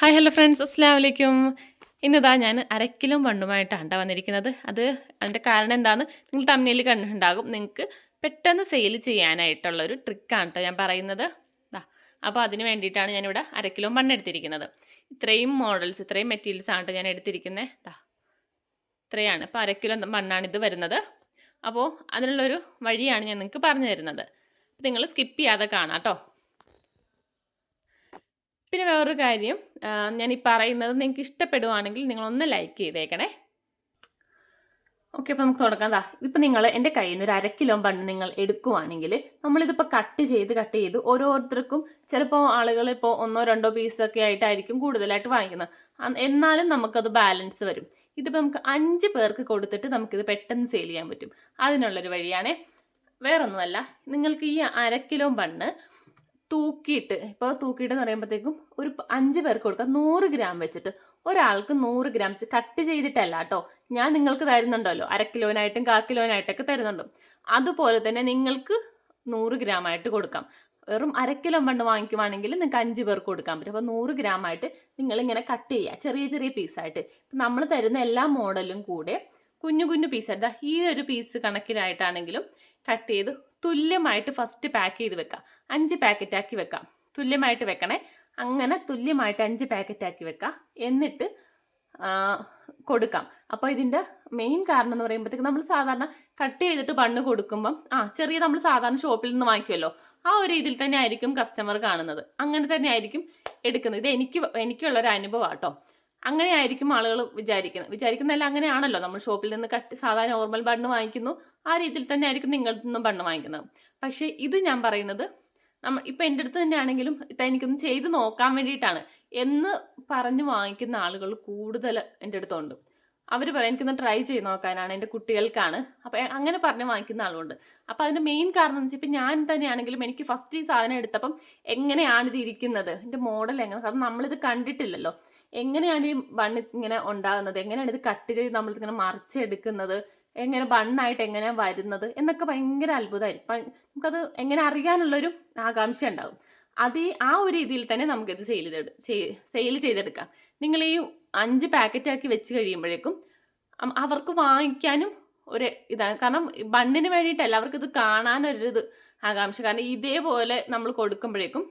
Hi hello friends അസ്സാം വലൈക്കും ഇന്നിതാ ഞാൻ അരക്കിലോ മണ്ണുമായിട്ടാണ് വന്നിരിക്കുന്നത്. അത് അതിന്റെ കാരണം എന്താണെന്ന് നിങ്ങൾ തമ്മിൽ കണ്ടിട്ടുണ്ടാകും. നിങ്ങൾക്ക് പെട്ടെന്ന് സെയിൽ ചെയ്യാനായിട്ടുള്ള ഒരു ട്രിക്കാണ് കേട്ടോ ഞാൻ പറയുന്നത്. അപ്പോൾ അതിന് വേണ്ടിയിട്ടാണ് ഞാനിവിടെ അരക്കിലോ മണ്ണ് എടുത്തിരിക്കുന്നത്. ഇത്രയും മോഡൽസ് ഇത്രയും മെറ്റീരിയൽസ് ആണ് ഞാൻ എടുത്തിരിക്കുന്നത് ദാ ഇത്രയാണ്. അപ്പോൾ അരക്കിലോ മണ്ണാണ് ഇത് വരുന്നത്. അപ്പോൾ അതിനുള്ളൊരു വഴിയാണ് ഞാൻ നിങ്ങൾക്ക് പറഞ്ഞു തരുന്നത്. അപ്പോൾ നിങ്ങൾ സ്കിപ്പ് ചെയ്യാതെ കാണാം കേട്ടോ പിന്നെ വേറൊരു കാര്യം ഞാൻ ഈ പറയുന്നത് നിങ്ങൾക്ക് ഇഷ്ടപ്പെടുവാണെങ്കിൽ നിങ്ങളൊന്ന് ലൈക്ക് ചെയ്തേക്കണേ. ഓക്കെ അപ്പോൾ നമുക്ക് തുടക്കാം ദാ. ഇപ്പം നിങ്ങൾ എന്റെ കയ്യിൽ നിന്ന് ഒരു അര കിലോ ബണ്ണ് നിങ്ങൾ എടുക്കുവാണെങ്കിൽ നമ്മളിതിപ്പോൾ കട്ട് ചെയ്ത് കട്ട് ചെയ്ത് ഓരോരുത്തർക്കും ചിലപ്പോൾ ആളുകൾ ഇപ്പോൾ ഒന്നോ രണ്ടോ പീസൊക്കെ ആയിട്ടായിരിക്കും കൂടുതലായിട്ട് വാങ്ങിക്കുന്നത്. എന്നാലും നമുക്കത് ബാലൻസ് വരും. ഇതിപ്പോൾ നമുക്ക് അഞ്ച് പേർക്ക് കൊടുത്തിട്ട് നമുക്കിത് പെട്ടെന്ന് സെയിൽ ചെയ്യാൻ പറ്റും. അതിനുള്ളൊരു വഴിയാണേ. വേറൊന്നുമല്ല നിങ്ങൾക്ക് ഈ അര കിലോ ബണ്ണ് തൂക്കിയിട്ട് ഇപ്പോൾ തൂക്കിയിട്ട് എന്ന് പറയുമ്പോഴത്തേക്കും ഒരു അഞ്ച് പേർക്ക് കൊടുക്കാം. നൂറ് ഗ്രാം വെച്ചിട്ട്. ഒരാൾക്ക് നൂറ് ഗ്രാം വെച്ച് കട്ട് ചെയ്തിട്ടല്ല കേട്ടോ. ഞാൻ നിങ്ങൾക്ക് തരുന്നുണ്ടല്ലോ. അര കിലോനായിട്ടും കാ കിലോനായിട്ടൊക്കെ തരുന്നുണ്ട്. അതുപോലെ തന്നെ നിങ്ങൾക്ക് നൂറ് ഗ്രാം ആയിട്ട് കൊടുക്കാം. വെറും അര കിലോ മണ്ണ് വാങ്ങിക്കുവാണെങ്കിൽ നിങ്ങൾക്ക് അഞ്ച് പേർക്ക് കൊടുക്കാൻ പറ്റും. അപ്പോൾ നൂറ് ഗ്രാം ആയിട്ട് നിങ്ങളിങ്ങനെ കട്ട് ചെയ്യുക. ചെറിയ ചെറിയ പീസായിട്ട്. നമ്മൾ തരുന്ന എല്ലാ മോഡലും കൂടെ കുഞ്ഞു കുഞ്ഞു പീസ് ഈ ഒരു പീസ് കണക്കിലായിട്ടാണെങ്കിലും കട്ട് ചെയ്ത് തുല്യമായിട്ട് ഫസ്റ്റ് പാക്ക് ചെയ്ത് വെക്കാം. അഞ്ച് പാക്കറ്റ് ആക്കി വെക്കാം. തുല്യമായിട്ട് വെക്കണേ. അങ്ങനെ തുല്യമായിട്ട് അഞ്ച് പാക്കറ്റ് ആക്കി വെക്കാം. എന്നിട്ട് കൊടുക്കാം. അപ്പോൾ ഇതിന്റെ മെയിൻ കാരണം എന്ന് പറയുമ്പോഴത്തേക്ക് നമ്മൾ സാധാരണ കട്ട് ചെയ്തിട്ട് പണ്ണ് കൊടുക്കുമ്പം ആ ചെറിയ നമ്മൾ സാധാരണ ഷോപ്പിൽ നിന്ന് വാങ്ങിക്കുമല്ലോ ആ ഒരു രീതിയിൽ തന്നെ ആയിരിക്കും കസ്റ്റമർ കാണുന്നത്. അങ്ങനെ തന്നെ ആയിരിക്കും എടുക്കുന്നത്. ഇത് എനിക്ക് എനിക്കുള്ള ഒരു അനുഭവം കേട്ടോ അങ്ങനെ ആയിരിക്കും ആളുകൾ വിചാരിക്കുന്നത് വിചാരിക്കുന്നതല്ല അങ്ങനെയാണല്ലോ. നമ്മൾ ഷോപ്പിൽ നിന്ന് കട്ട് സാധാരണ നോർമൽ ബണ്ണ് വാങ്ങിക്കുന്നു. ആ രീതിയിൽ തന്നെ ആയിരിക്കും നിങ്ങളിൽ നിന്നും ബണ്ണ് വാങ്ങിക്കുന്നത്. പക്ഷേ ഇത് ഞാൻ പറയുന്നത് നമ്മ ഇപ്പം എന്റെ അടുത്ത് തന്നെ ആണെങ്കിലും എനിക്കൊന്ന് ചെയ്ത് നോക്കാൻ വേണ്ടിയിട്ടാണ് എന്ന് പറഞ്ഞ് വാങ്ങിക്കുന്ന ആളുകൾ കൂടുതൽ എന്റെ അടുത്തുണ്ട്. അവർ പറയും എനിക്കൊന്ന് ട്രൈ ചെയ്ത് നോക്കാനാണ്. എന്റെ കുട്ടികൾക്കാണ്. അപ്പോൾ അങ്ങനെ പറഞ്ഞ് വാങ്ങിക്കുന്ന ആളുണ്ട്. അപ്പോൾ അതിന്റെ മെയിൻ കാരണം എന്ന് വെച്ചാൽ ഇപ്പം ഞാൻ തന്നെയാണെങ്കിലും എനിക്ക് ഫസ്റ്റ് ഈ സാധനം എടുത്തപ്പം എങ്ങനെയാണ് ഇത് ഇരിക്കുന്നത്? എന്റെ മോഡൽ എങ്ങനെ? കാരണം നമ്മളിത് കണ്ടിട്ടില്ലല്ലോ. എങ്ങനെയാണ് ഈ ബണ്ണ് ഇങ്ങനെ ഉണ്ടാകുന്നത്? എങ്ങനെയാണ് ഇത് കട്ട് ചെയ്ത് നമ്മൾ ഇങ്ങനെ മറിച്ചെടുക്കുന്നത്? എങ്ങനെ ബണ്ണായിട്ട് എങ്ങനെ വരുന്നത്? എന്നൊക്കെ ഭയങ്കര അത്ഭുതമായിരിക്കും നമുക്കത് എങ്ങനെ അറിയാനുള്ളൊരു ആകാംക്ഷ ഉണ്ടാകും. അത് ആ ഒരു രീതിയിൽ തന്നെ നമുക്കിത് സെയിൽ ചെയ്തെടു സെയിൽ ചെയ്തെടുക്കാം. നിങ്ങൾ ഈ അഞ്ച് പാക്കറ്റ് ആക്കി വെച്ച് കഴിയുമ്പോഴേക്കും അവർക്ക് വാങ്ങിക്കാനും ഒരു ഇതാണ്. കാരണം ബണ്ണിന് വേണ്ടിയിട്ടല്ല അവർക്കിത് ഇത് കാണാനൊരു ഇത് ആകാംക്ഷ. കാരണം ഇതേപോലെ നമ്മൾ കൊടുക്കുമ്പോഴേക്കും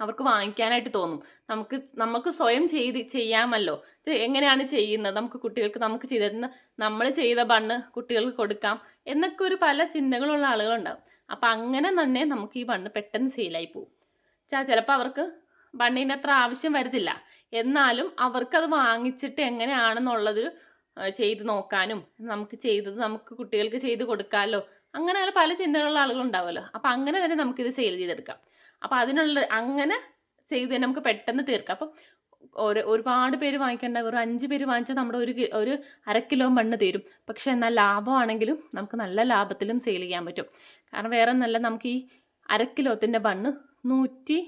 അവർക്ക് വാങ്ങിക്കാനായിട്ട് തോന്നും. നമുക്ക് നമുക്ക് സ്വയം ചെയ്ത് ചെയ്യാമല്ലോ. എങ്ങനെയാണ് ചെയ്യുന്നത്? നമുക്ക് കുട്ടികൾക്ക് നമുക്ക് ചെയ്തിരുന്ന നമ്മൾ ചെയ്ത ബണ്ണ് കുട്ടികൾക്ക് കൊടുക്കാം എന്നൊക്കെ ഒരു പല ചിന്തകളുള്ള ആളുകളുണ്ടാവും. അപ്പം അങ്ങനെ തന്നെ നമുക്ക് ഈ ബണ്ണ് പെട്ടെന്ന് സെയിലായി പോകും ചിലപ്പോൾ അവർക്ക് ബണ്ണിന്റെ അത്ര ആവശ്യം വരുന്നില്ല. എന്നാലും അവർക്കത് വാങ്ങിച്ചിട്ട് എങ്ങനെയാണെന്നുള്ളത് ചെയ്ത് നോക്കാനും നമുക്ക് ചെയ്തത് നമുക്ക് കുട്ടികൾക്ക് ചെയ്ത് കൊടുക്കാമല്ലോ. അങ്ങനെ പല ചിന്തകളുള്ള ആളുകളുണ്ടാവുമല്ലോ. അപ്പം അങ്ങനെ തന്നെ നമുക്കിത് സെയിൽ ചെയ്തെടുക്കാം. അപ്പം അതിനുള്ള അങ്ങനെ ചെയ്ത് തന്നെ നമുക്ക് പെട്ടെന്ന് തീർക്കാം. അപ്പം ഒരു ഒരുപാട് പേര് വാങ്ങിക്കേണ്ട വെറും അഞ്ച് പേര് വാങ്ങിച്ചാൽ നമ്മുടെ ഒരു ഒരു അര കിലോ മണ്ണ് തീരും. പക്ഷെ എന്നാൽ ലാഭമാണെങ്കിലും നമുക്ക് നല്ല ലാഭത്തിലും സെയിൽ ചെയ്യാൻ പറ്റും. കാരണം വേറെ ഒന്നല്ല നമുക്ക് ഈ അര കിലോത്തിന്റെ മണ്ണ് നൂറ്റി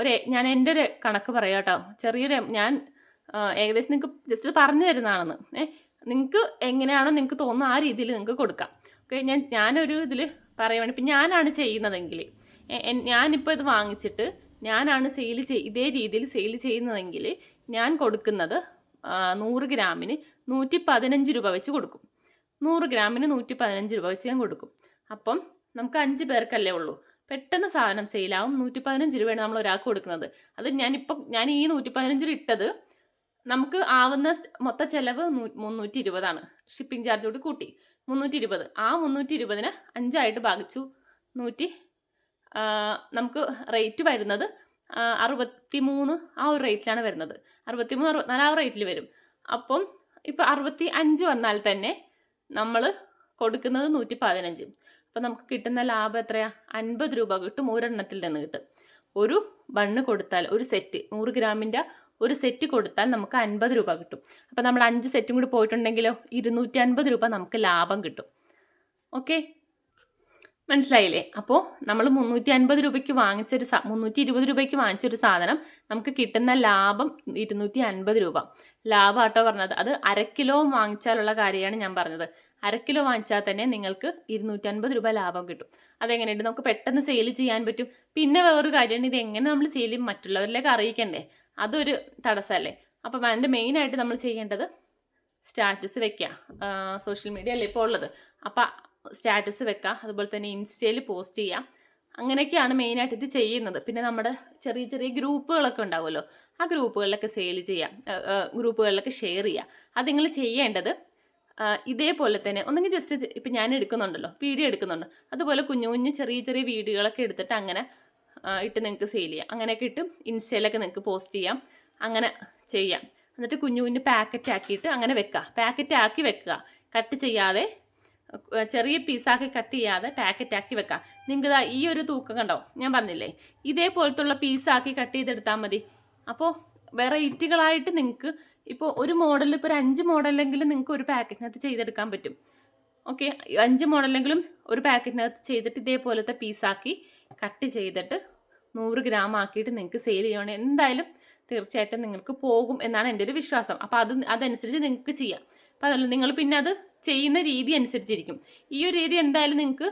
ഒരു ഞാൻ എന്റെ ഒരു കണക്ക് പറയാം കേട്ടോ. ചെറിയൊരു ഞാൻ ഏകദേശം നിങ്ങൾക്ക് ജസ്റ്റ് പറഞ്ഞു തരുന്നതാണെന്ന്. ഏ നിങ്ങൾക്ക് എങ്ങനെയാണോ നിങ്ങൾക്ക് തോന്നുന്ന ആ രീതിയിൽ നിങ്ങൾക്ക് കൊടുക്കാം. ഓക്കെ ഞാൻ ഞാനൊരു ഇതിൽ പറയുവാണ്. ഇപ്പം ഞാനാണ് ചെയ്യുന്നതെങ്കിൽ ഞാനിപ്പോൾ ഇത് വാങ്ങിച്ചിട്ട് ഞാനാണ് സെയിൽ ചെയ് ഇതേ രീതിയിൽ സെയിൽ ചെയ്യുന്നതെങ്കിൽ ഞാൻ കൊടുക്കുന്നത് നൂറ് ഗ്രാമിന് നൂറ്റി പതിനഞ്ച് രൂപ വെച്ച് കൊടുക്കും. നൂറ് ഗ്രാമിന് നൂറ്റി പതിനഞ്ച് രൂപ വെച്ച് ഞാൻ കൊടുക്കും. അപ്പം നമുക്ക് അഞ്ച് പേർക്കല്ലേ ഉള്ളൂ. പെട്ടെന്ന് സാധനം സെയിലാവും നൂറ്റി പതിനഞ്ച് രൂപയാണ് നമ്മൾ ഒരാൾക്ക് കൊടുക്കുന്നത്. അത് ഞാനിപ്പോൾ ഞാൻ ഈ നൂറ്റി പതിനഞ്ച് രൂപ ഇട്ടത് നമുക്ക് ആവുന്ന മൊത്ത ചെലവ് മുന്നൂറ്റി ഇരുപതാണ് ഷിപ്പിംഗ് ചാർജ് കൂടി കൂട്ടി. മുന്നൂറ്റി ഇരുപത് ആ മുന്നൂറ്റി ഇരുപതിന് അഞ്ചായിട്ട് ഭാഗിച്ചു. നൂറ്റി നമുക്ക് റേറ്റ് വരുന്നത് അറുപത്തി മൂന്ന് ആ ഒരു റേറ്റിലാണ് വരുന്നത്. അറുപത്തി മൂന്ന് അറുപത്തിനാല് ആ റേറ്റിൽ വരും. അപ്പം ഇപ്പോൾ അറുപത്തി അഞ്ച് വന്നാൽ തന്നെ നമ്മൾ കൊടുക്കുന്നത് നൂറ്റി പതിനഞ്ച് അപ്പം നമുക്ക് കിട്ടുന്ന ലാഭം എത്രയാ? അൻപത് രൂപ കിട്ടും ഒരെണ്ണത്തിൽ നിന്ന് കിട്ടും. ഒരു ബണ്ണ് കൊടുത്താൽ ഒരു സെറ്റ് നൂറ് ഗ്രാമിന്റെ ഒരു സെറ്റ് കൊടുത്താൽ നമുക്ക് അൻപത് രൂപ കിട്ടും. അപ്പം നമ്മൾ അഞ്ച് സെറ്റും കൂടി പോയിട്ടുണ്ടെങ്കിലോ? ഇരുന്നൂറ്റി അൻപത് രൂപ നമുക്ക് ലാഭം കിട്ടും. ഓക്കെ മനസ്സിലായില്ലേ? അപ്പോൾ നമ്മൾ മുന്നൂറ്റി അൻപത് രൂപയ്ക്ക് വാങ്ങിച്ചൊരു സാ മുന്നൂറ്റി ഇരുപത് രൂപയ്ക്ക് വാങ്ങിച്ചൊരു സാധനം നമുക്ക് കിട്ടുന്ന ലാഭം ഇരുന്നൂറ്റി അൻപത് രൂപ. ലാഭം ആട്ടോ പറഞ്ഞത്. അത് അര കിലോ വാങ്ങിച്ചാലുള്ള കാര്യമാണ് ഞാൻ പറഞ്ഞത്. അര കിലോ വാങ്ങിച്ചാൽ തന്നെ നിങ്ങൾക്ക് ഇരുന്നൂറ്റി അൻപത് രൂപ ലാഭം കിട്ടും. അതെങ്ങനെയുണ്ട്? നമുക്ക് പെട്ടെന്ന് സെയിൽ ചെയ്യാൻ പറ്റും. പിന്നെ വേറൊരു കാര്യമാണ്. ഇത് എങ്ങനെ നമ്മൾ സെയിൽ ചെയ്യും? മറ്റുള്ളവരിലേക്ക് അറിയിക്കണ്ടേ? അതൊരു തടസ്സമല്ലേ? അപ്പം അതിന്റെ മെയിനായിട്ട് നമ്മൾ ചെയ്യേണ്ടത് സ്റ്റാറ്റസ് വെക്കുക. സോഷ്യൽ മീഡിയ അല്ലേ ഇപ്പോൾ ഉള്ളത്. അപ്പം സ്റ്റാറ്റസ് വെക്കുക അതുപോലെ തന്നെ ഇൻസ്റ്റയിൽ പോസ്റ്റ് ചെയ്യാം. അങ്ങനെയൊക്കെയാണ് മെയിനായിട്ട് ഇത് ചെയ്യുന്നത്. പിന്നെ നമ്മുടെ ചെറിയ ചെറിയ ഗ്രൂപ്പുകളൊക്കെ ഉണ്ടാവുമല്ലോ ആ ഗ്രൂപ്പുകളിലൊക്കെ സെയിൽ ചെയ്യാം ഗ്രൂപ്പുകളിലൊക്കെ ഷെയർ ചെയ്യാം. അത് നിങ്ങൾ ചെയ്യേണ്ടത് ഇതേപോലെ തന്നെ ഒന്നെങ്കിൽ ജസ്റ്റ് ഇപ്പം ഞാൻ എടുക്കുന്നുണ്ടല്ലോ വീഡിയോ എടുക്കുന്നുണ്ട്. അതുപോലെ കുഞ്ഞു കുഞ്ഞു ചെറിയ ചെറിയ വീഡിയോകളൊക്കെ എടുത്തിട്ട് അങ്ങനെ ഇട്ട് നിങ്ങൾക്ക് സെയിൽ ചെയ്യാം. അങ്ങനെയൊക്കെ ഇട്ട് ഇൻസ്റ്റയിലൊക്കെ നിങ്ങൾക്ക് പോസ്റ്റ് ചെയ്യാം അങ്ങനെ ചെയ്യാം. എന്നിട്ട് കുഞ്ഞു കുഞ്ഞു പാക്കറ്റ് ആക്കിയിട്ട് അങ്ങനെ വെക്കുക പാക്കറ്റ് ആക്കി വെക്കുക കട്ട് ചെയ്യാതെ ചെറിയ പീസാക്കി കട്ട് ചെയ്യാതെ പാക്കറ്റാക്കി വെക്കാം. നിങ്ങൾക്ക് ഈ ഒരു തൂക്കം കണ്ടോ? ഞാൻ പറഞ്ഞില്ലേ? ഇതേപോലത്തുള്ള പീസാക്കി കട്ട് ചെയ്തെടുത്താൽ മതി. അപ്പോൾ വെറൈറ്റികളായിട്ട് നിങ്ങൾക്ക് ഇപ്പോൾ ഒരു മോഡൽ ഇപ്പോൾ ഒരു അഞ്ച് മോഡലെങ്കിലും നിങ്ങൾക്ക് ഒരു പാക്കറ്റിനകത്ത് ചെയ്തെടുക്കാൻ പറ്റും. ഓക്കെ അഞ്ച് മോഡലെങ്കിലും ഒരു പാക്കറ്റിനകത്ത് ചെയ്തിട്ട് ഇതേപോലത്തെ പീസാക്കി കട്ട് ചെയ്തിട്ട് നൂറ് ഗ്രാം ആക്കിയിട്ട് നിങ്ങൾക്ക് സെയിൽ ചെയ്യണം. എന്തായാലും തീർച്ചയായിട്ടും നിങ്ങൾക്ക് പോകും എന്നാണ് എന്റെ ഒരു വിശ്വാസം. അപ്പോൾ അത് അതനുസരിച്ച് നിങ്ങൾക്ക് ചെയ്യാം. അപ്പോൾ അതല്ല നിങ്ങൾ പിന്നെ അത് ചെയ്യുന്ന രീതി അനുസരിച്ചിരിക്കും. ഈ ഒരു രീതി എന്തായാലും നിങ്ങൾക്ക്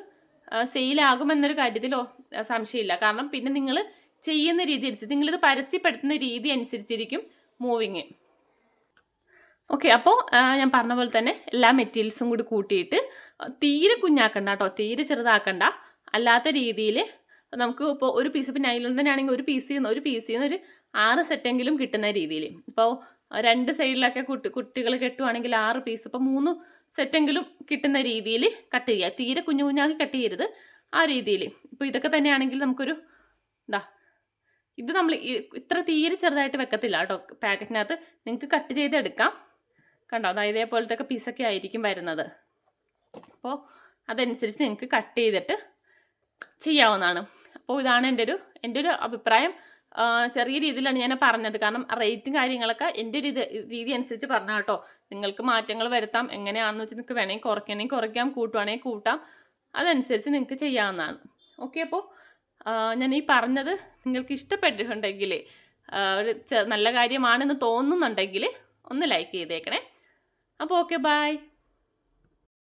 സെയിലാകുമെന്നൊരു കാര്യത്തിലോ സംശയമില്ല. കാരണം പിന്നെ നിങ്ങൾ ചെയ്യുന്ന രീതി അനുസരിച്ച് നിങ്ങളിത് പരസ്യപ്പെടുത്തുന്ന രീതി അനുസരിച്ചിരിക്കും മൂവിങ് ഓക്കെ അപ്പോൾ ഞാൻ പറഞ്ഞ പോലെ തന്നെ എല്ലാ മെറ്റീരിയൽസും കൂടി കൂട്ടിയിട്ട് തീരെ കുഞ്ഞാക്കണ്ട കേട്ടോ. തീരെ ചെറുതാക്കണ്ട. അല്ലാത്ത രീതിയിൽ നമുക്ക് ഇപ്പോൾ ഒരു പീസ് ഇപ്പോൾ നൈലോൺ തന്നെ ആണെങ്കിൽ ഒരു പീസിൽ നിന്ന് ഒരു പീസിൽ നിന്ന് ഒരു ആറ് സെറ്റെങ്കിലും കിട്ടുന്ന രീതിയിൽ ഇപ്പോൾ രണ്ട് സൈഡിലൊക്കെ കുട്ടി കുട്ടികൾ കെട്ടുവാണെങ്കിൽ ആറ് പീസ് ഇപ്പം മൂന്ന് സെറ്റെങ്കിലും കിട്ടുന്ന രീതിയിൽ കട്ട് ചെയ്യുക. തീരെ കുഞ്ഞു കുഞ്ഞാക്കി കട്ട് ചെയ്യരുത്. ആ രീതിയിൽ ഇപ്പോൾ ഇതൊക്കെ തന്നെയാണെങ്കിൽ നമുക്കൊരു എന്താ ഇത് നമ്മൾ ഇത്ര തീരെ ചെറുതായിട്ട് വെക്കത്തില്ല കേട്ടോ. പാക്കറ്റിനകത്ത് നിങ്ങൾക്ക് കട്ട് ചെയ്തെടുക്കാം. കണ്ടോ? അതായത് ഇതേപോലത്തെ ഒക്കെ പീസൊക്കെ ആയിരിക്കും വരുന്നത്. അപ്പോൾ അതനുസരിച്ച് നിങ്ങൾക്ക് കട്ട് ചെയ്തിട്ട് ചെയ്യാവുന്നതാണ്. അപ്പോൾ ഇതാണ് എന്റെ ഒരു എന്റെ ഒരു അഭിപ്രായം. ചെറിയ രീതിയിലാണ് ഞാൻ പറഞ്ഞത്. കാരണം റേറ്റും കാര്യങ്ങളൊക്കെ എന്റെ ഒരു രീതി അനുസരിച്ച് പറഞ്ഞ കേട്ടോ. നിങ്ങൾക്ക് മാറ്റങ്ങൾ വരുത്താം എങ്ങനെയാണെന്ന് വെച്ചാൽ നിങ്ങൾക്ക് വേണമെങ്കിൽ കുറയ്ക്കണമെങ്കിൽ കുറയ്ക്കാം കൂട്ടുവാണെങ്കിൽ കൂട്ടാം. അതനുസരിച്ച് നിങ്ങൾക്ക് ചെയ്യാവുന്നതാണ്. ഓക്കെ അപ്പോൾ ഞാൻ ഈ പറഞ്ഞത് നിങ്ങൾക്ക് ഇഷ്ടപ്പെട്ടിട്ടുണ്ടെങ്കിൽ ഒരു നല്ല കാര്യമാണെന്ന് തോന്നുന്നുണ്ടെങ്കിൽ ഒന്ന് ലൈക്ക് ചെയ്തേക്കണേ. അപ്പോൾ ഓക്കെ ബായ്